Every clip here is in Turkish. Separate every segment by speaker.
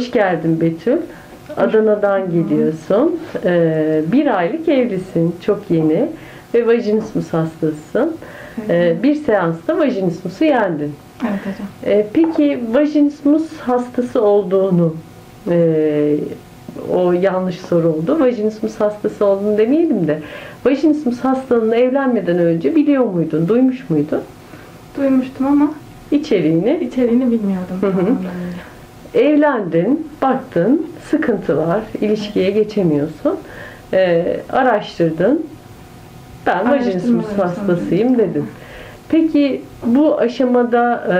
Speaker 1: Hoş geldin Betül. Adana'dan geliyorsun. Ee, bir aylık evlisin. Çok yeni. Ve vajinismus hastasısın. Ee, bir seansta vajinismusu yendin.
Speaker 2: Evet hocam.
Speaker 1: Ee, peki vajinismus hastası olduğunu e, o yanlış soru oldu. Vajinismus hastası olduğunu demeyelim de vajinismus hastalığını evlenmeden önce biliyor muydun? Duymuş muydun?
Speaker 2: Duymuştum ama
Speaker 1: İçeriğini
Speaker 2: içeriğini bilmiyordum.
Speaker 1: Hı hı. Evlendin, baktın, sıkıntı var, ilişkiye geçemiyorsun. Ee, araştırdın, ben vajinismus hastasıyım dedin. Peki bu aşamada e,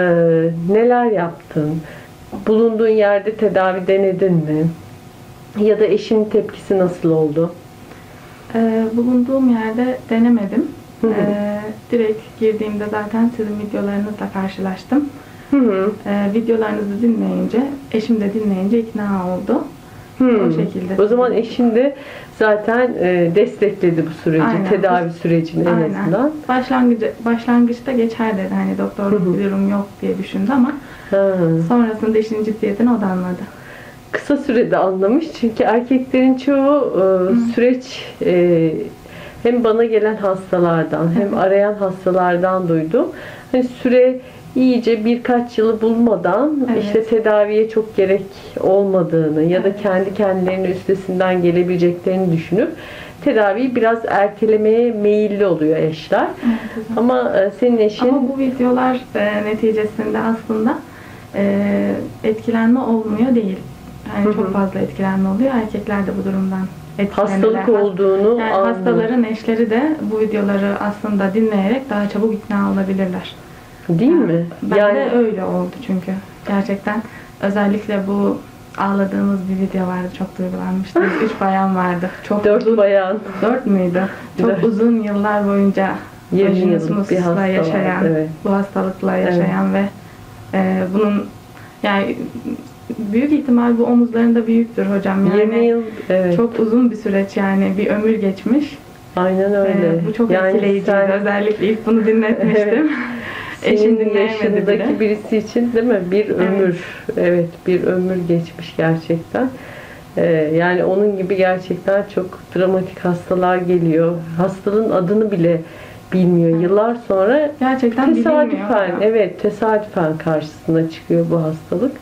Speaker 1: neler yaptın? Bulunduğun yerde tedavi denedin mi? Ya da eşinin tepkisi nasıl oldu?
Speaker 2: Ee, bulunduğum yerde denemedim.
Speaker 1: Hı hı.
Speaker 2: Ee, direkt girdiğimde zaten sizin videolarınızla karşılaştım.
Speaker 1: Hı hı.
Speaker 2: Ee, videolarınızı dinleyince, eşim de dinleyince ikna oldu.
Speaker 1: hı.
Speaker 2: O şekilde.
Speaker 1: O zaman eşin de zaten e, destekledi bu süreci,
Speaker 2: Aynen.
Speaker 1: tedavi sürecini en
Speaker 2: Aynen.
Speaker 1: azından.
Speaker 2: Başlangıcı, başlangıçta geçer dedi. Hani doktorluk
Speaker 1: Hı hı.
Speaker 2: bir durum yok diye düşündü ama
Speaker 1: Ha.
Speaker 2: sonrasında işin ciddiyetini o da anladı.
Speaker 1: kısa sürede anlamış. Çünkü erkeklerin çoğu e, süreç e, hem bana gelen hastalardan hem arayan hastalardan duydum. Hani süre iyice birkaç yılı bulmadan
Speaker 2: Evet.
Speaker 1: işte tedaviye çok gerek olmadığını ya da kendi kendilerinin üstesinden gelebileceklerini düşünüp tedaviyi biraz ertelemeye meyilli oluyor eşler.
Speaker 2: Evet.
Speaker 1: Ama e, senin eşin
Speaker 2: Ama bu videolar e, neticesinde aslında e, etkilenme olmuyor değil. Yani
Speaker 1: Hı hı.
Speaker 2: çok fazla etkilenme oluyor. Erkekler de bu durumdan etkilenirler.
Speaker 1: hastalık olduğunu
Speaker 2: Yani
Speaker 1: anlıyor.
Speaker 2: hastaların eşleri de bu videoları aslında dinleyerek daha çabuk ikna olabilirler.
Speaker 1: Değil mi?
Speaker 2: Ben de öyle oldu çünkü. Gerçekten özellikle bu ağladığımız bir video vardı. Çok duygulanmıştım. Üç bayan vardı. Çok
Speaker 1: dört
Speaker 2: uzun,
Speaker 1: bayan
Speaker 2: dört müydü? Çok
Speaker 1: Dört.
Speaker 2: uzun yıllar boyunca
Speaker 1: 20 yıllık bir
Speaker 2: vajinismusla yaşayan,
Speaker 1: var, evet.
Speaker 2: bu hastalıkla yaşayan ve e, bunun yani büyük ihtimal bu omuzlarında büyüktür hocam. Yani
Speaker 1: 20 yıl evet.
Speaker 2: çok uzun bir süreç yani bir ömür geçmiş.
Speaker 1: Aynen öyle.
Speaker 2: E, bu çok
Speaker 1: Yani
Speaker 2: etkileyiciydi.
Speaker 1: sen-
Speaker 2: Özellikle ilk bunu dinletmiştim. Eşim
Speaker 1: Senin
Speaker 2: dinleyemedi bile.
Speaker 1: birisi için değil mi? Bir ömür. Evet, bir ömür geçmiş gerçekten. Ee, yani onun gibi gerçekten çok dramatik hastalar geliyor. Hastalığın adını bile bilmiyor. Yıllar sonra
Speaker 2: Gerçekten
Speaker 1: tesadüfen, evet tesadüfen karşısına çıkıyor bu hastalık.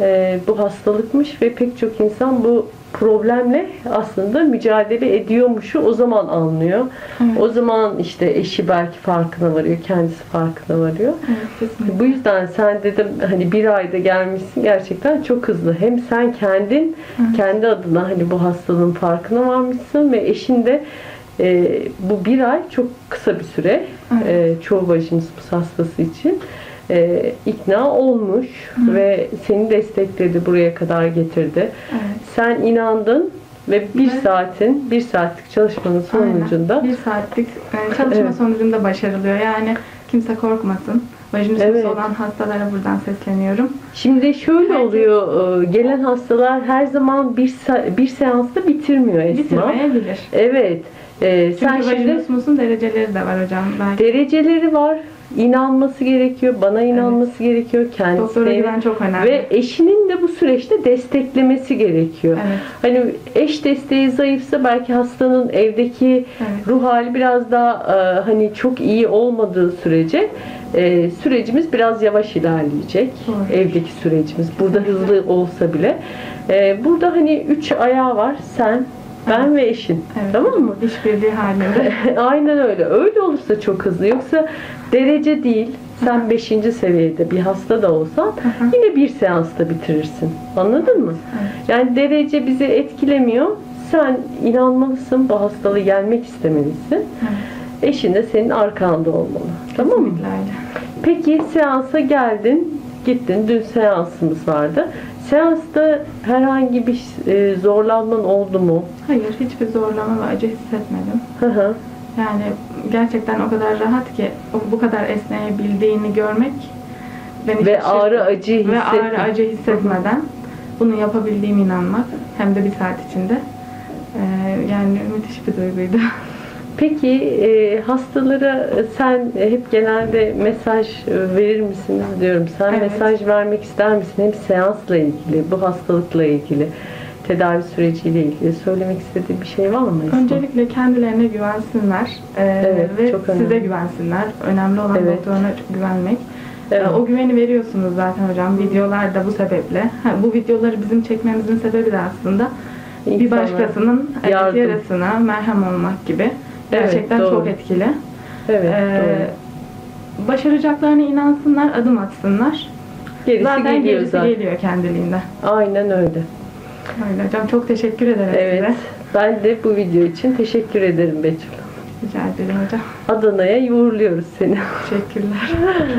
Speaker 1: Ee, bu hastalıkmış ve pek çok insan bu problemle aslında mücadele ediyormuşu o zaman anlıyor.
Speaker 2: Evet.
Speaker 1: O zaman işte eşi belki farkına varıyor, kendisi farkına varıyor.
Speaker 2: Evet, kesinlikle.
Speaker 1: Bu yüzden sen dedim hani bir ayda gelmişsin gerçekten çok hızlı. Hem sen kendin
Speaker 2: Evet.
Speaker 1: kendi adına hani bu hastalığın farkına varmışsın ve eşin de e, bu bir ay çok kısa bir süre
Speaker 2: Evet.
Speaker 1: e, çoğu vajinismus hastası için e, ikna olmuş ve seni destekledi buraya kadar getirdi.
Speaker 2: Evet.
Speaker 1: Sen inandın ve bir
Speaker 2: Ve-
Speaker 1: saatin bir saatlik çalışmanın sonucunda
Speaker 2: Aynen. Bir saatlik e, çalışma
Speaker 1: Evet.
Speaker 2: sonucunda başarılıyor. Yani kimse korkmasın. Vajinismus
Speaker 1: Evet.
Speaker 2: olan hastalara buradan sesleniyorum.
Speaker 1: Şimdi şöyle
Speaker 2: Herkes-
Speaker 1: oluyor, e, gelen hastalar her zaman bir bir seansta bitirmiyor Esma.
Speaker 2: Bitirmeyebilir.
Speaker 1: Evet. e, sen
Speaker 2: Çünkü
Speaker 1: şimdi
Speaker 2: vajinismusun dereceleri de var hocam. Belki
Speaker 1: dereceleri var. İnanması gerekiyor, bana inanması gerekiyor,
Speaker 2: doktora
Speaker 1: kendisine
Speaker 2: güven çok önemli.
Speaker 1: ve eşinin de bu süreçte desteklemesi gerekiyor.
Speaker 2: Evet.
Speaker 1: Hani eş desteği zayıfsa belki hastanın evdeki
Speaker 2: Evet.
Speaker 1: ruh hali biraz daha e, hani çok iyi olmadığı sürece e, sürecimiz biraz yavaş ilerleyecek.
Speaker 2: Doğru.
Speaker 1: Evdeki sürecimiz. Burada hızlı olsa bile. E, burada hani üç ayağı var. Sen, ben ve eşin.
Speaker 2: Evet.
Speaker 1: Tamam mı?
Speaker 2: İşbirliği halinde.
Speaker 1: Aynen öyle. Öyle olursa çok hızlı. Yoksa derece değil. Sen 5. seviyede bir hasta da olsan
Speaker 2: hı.
Speaker 1: yine bir seansta bitirirsin. Anladın mı?
Speaker 2: Evet.
Speaker 1: Yani derece bizi etkilemiyor. Sen inanmalısın. Bu hastalığı yenmek istemelisin.
Speaker 2: Evet.
Speaker 1: Eşin de senin arkanda olmalı. Tamam mı? Peki seansa geldin. Gittin. Dün seansımız vardı. Seansta herhangi bir e, zorlanman oldu mu?
Speaker 2: Hayır, hiçbir zorlama ve acı hissetmedim.
Speaker 1: Hı hı.
Speaker 2: Yani gerçekten o kadar rahat ki o- bu kadar esneyebildiğini görmek beni
Speaker 1: Ve
Speaker 2: şaşırttı.
Speaker 1: ağrı acı
Speaker 2: ve
Speaker 1: hissetme.
Speaker 2: ağrı acı hissetmeden bunu yapabildiğime inanmak hem de bir saat içinde Ee, yani müthiş bir duyguydu.
Speaker 1: Peki e, hastalara sen hep genelde mesaj verir misiniz diyorum. Sen
Speaker 2: Evet.
Speaker 1: mesaj vermek ister misin? Hem seansla ilgili, bu hastalıkla ilgili, tedavi süreciyle ilgili söylemek istediğin bir şey var mı?
Speaker 2: Öncelikle kendilerine güvensinler e,
Speaker 1: Evet,
Speaker 2: ve
Speaker 1: çok önemli.
Speaker 2: size güvensinler. Önemli olan
Speaker 1: Evet.
Speaker 2: doktoruna güvenmek. E,
Speaker 1: Evet.
Speaker 2: O güveni veriyorsunuz zaten hocam. Videolar da bu sebeple. Ha, bu videoları bizim çekmemizin sebebi de aslında bir
Speaker 1: İnsanlar-
Speaker 2: başkasının evet,
Speaker 1: yardım.
Speaker 2: yarasına merhem olmak gibi.
Speaker 1: Evet,
Speaker 2: Gerçekten
Speaker 1: doğru.
Speaker 2: çok etkili.
Speaker 1: Evet,
Speaker 2: Ee,
Speaker 1: doğru.
Speaker 2: başaracaklarına inansınlar, adım atsınlar.
Speaker 1: Gerisi
Speaker 2: Zaten
Speaker 1: geliyor
Speaker 2: gerisi
Speaker 1: zaten.
Speaker 2: geliyor kendiliğinden.
Speaker 1: Aynen öyle.
Speaker 2: Öyle hocam çok teşekkür ederim
Speaker 1: Evet.
Speaker 2: size.
Speaker 1: Ben de bu video için teşekkür ederim Betül.
Speaker 2: Rica ederim hocam.
Speaker 1: Adana'ya uğurluyoruz seni.
Speaker 2: Teşekkürler.